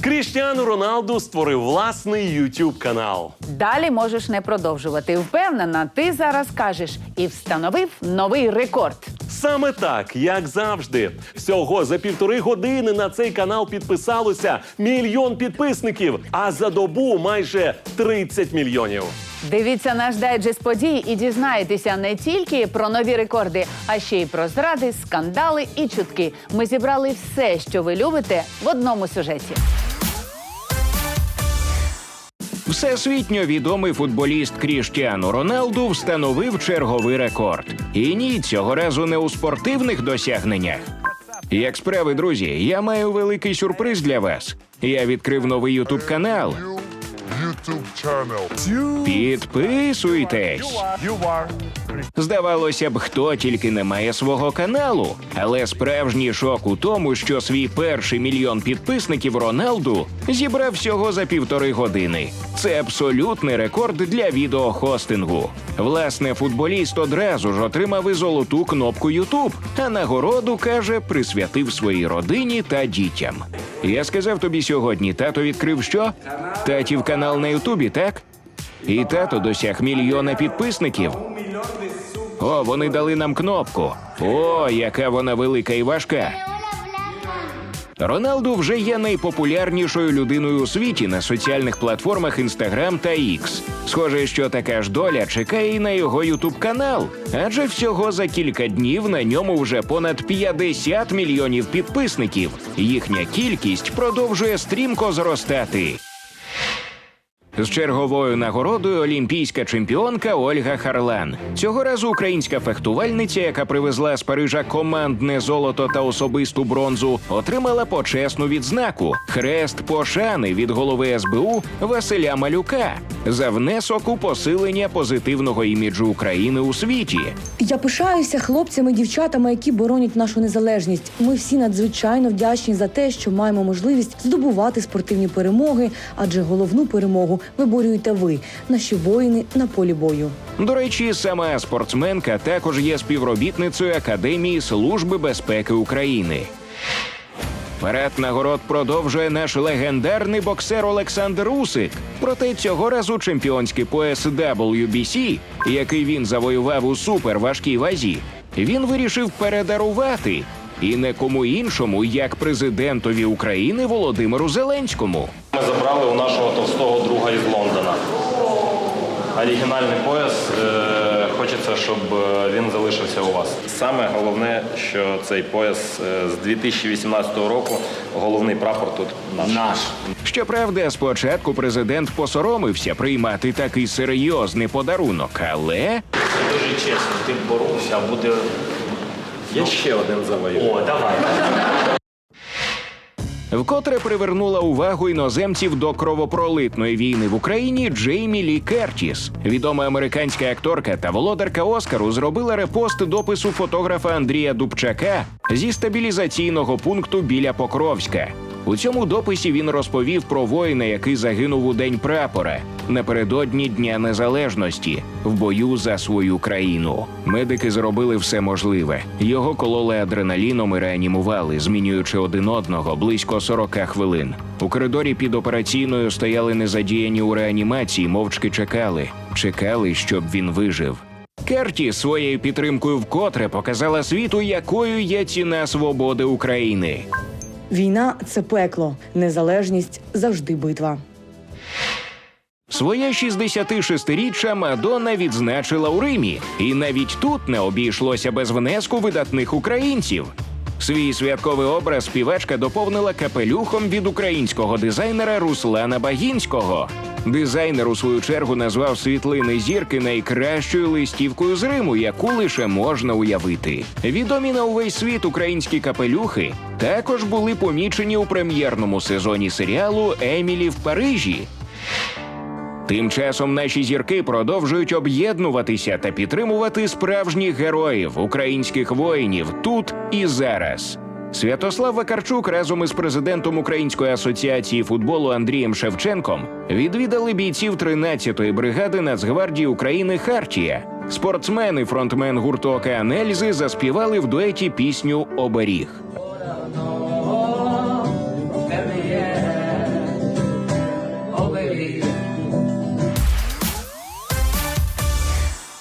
Кріштіану Роналду створив власний YouTube канал. Далі можеш не продовжувати. Впевнена, ти зараз кажеш і встановив новий рекорд. Саме так, як завжди. Всього за півтори години на цей канал підписалося мільйон підписників, а за добу майже 30 мільйонів. Дивіться наш дайджест подій і дізнаєтеся не тільки про нові рекорди, а ще й про зради, скандали і чутки. Ми зібрали все, що ви любите, в одному сюжеті. Всесвітньо відомий футболіст Кріштіану Роналду встановив черговий рекорд. І ні, цього разу не у спортивних досягненнях. Як справи, друзі, я маю великий сюрприз для вас. Я відкрив новий ютуб канал. Підписуйтесь. Здавалося б, хто тільки не має свого каналу. Але справжній шок у тому, що свій перший мільйон підписників Роналду зібрав всього за півтори години. Це абсолютний рекорд для відеохостингу. Власне, футболіст одразу ж отримав і золоту кнопку YouTube, а нагороду каже, присвятив своїй родині та дітям. Я сказав тобі сьогодні, тато відкрив що? Татів канал на Ютубі, так? І тато досяг мільйона підписників. О, вони дали нам кнопку. О, яка вона велика і важка. Роналду вже є найпопулярнішою людиною у світі на соціальних платформах Instagram та X. Схоже, що така ж доля чекає і на його ютуб канал, адже всього за кілька днів на ньому вже понад 50 мільйонів підписників. Їхня кількість продовжує стрімко зростати. З черговою нагородою олімпійська чемпіонка Ольга Харлан. Цього разу українська фехтувальниця, яка привезла з Парижа командне золото та особисту бронзу, отримала почесну відзнаку хрест пошани від голови СБУ Василя Малюка за внесок у посилення позитивного іміджу України у світі. Я пишаюся хлопцями, дівчатами, які боронять нашу незалежність. Ми всі надзвичайно вдячні за те, що маємо можливість здобувати спортивні перемоги, адже головну перемогу виборюєте ви, наші воїни на полі бою. До речі, сама спортсменка також є співробітницею Академії Служби безпеки України. Парад нагород продовжує наш легендарний боксер Олександр Усик. Проте цього разу чемпіонський пояс WBC, який він завоював у суперважкій вазі, він вирішив передарувати. І не кому іншому, як президентові України Володимиру Зеленському. Ми забрали у нашого товстого друга із Лондона. Оригінальний пояс. Е, щоб е, він залишився у вас. Саме головне, що цей пояс е, з 2018 року головний прапор тут наш. Наш. Щоправда, спочатку президент посоромився приймати такий серйозний подарунок, але Дуже чесно, ти боровся, а буде. Є ще один завоювання. О, давай. Вкотре привернула увагу іноземців до кровопролитної війни в Україні Джеймі Лі Кертіс. Відома американська акторка та володарка Оскару зробила репост допису фотографа Андрія Дубчака зі стабілізаційного пункту біля Покровська. У цьому дописі він розповів про воїна, який загинув у день прапора напередодні Дня Незалежності в бою за свою країну. Медики зробили все можливе. Його кололи адреналіном і реанімували, змінюючи один одного близько 40 хвилин. У коридорі під операційною стояли незадіяні у реанімації, мовчки чекали, чекали, щоб він вижив. Керті своєю підтримкою вкотре показала світу, якою є ціна свободи України. Війна це пекло, незалежність завжди битва. Своє 66-річчя Мадонна відзначила у Римі, і навіть тут не обійшлося без внеску видатних українців. Свій святковий образ співачка доповнила капелюхом від українського дизайнера Руслана Багінського. Дизайнер у свою чергу назвав світлини зірки найкращою листівкою з Риму, яку лише можна уявити. Відомі на увесь світ українські капелюхи також були помічені у прем'єрному сезоні серіалу Емілі в Парижі. Тим часом наші зірки продовжують об'єднуватися та підтримувати справжніх героїв, українських воїнів тут і зараз. Святослав Вакарчук разом із президентом Української асоціації футболу Андрієм Шевченком відвідали бійців 13-ї бригади Нацгвардії України Хартія. Спортсмен і фронтмен гурту «Океан Ельзи заспівали в дуеті пісню Оберіг.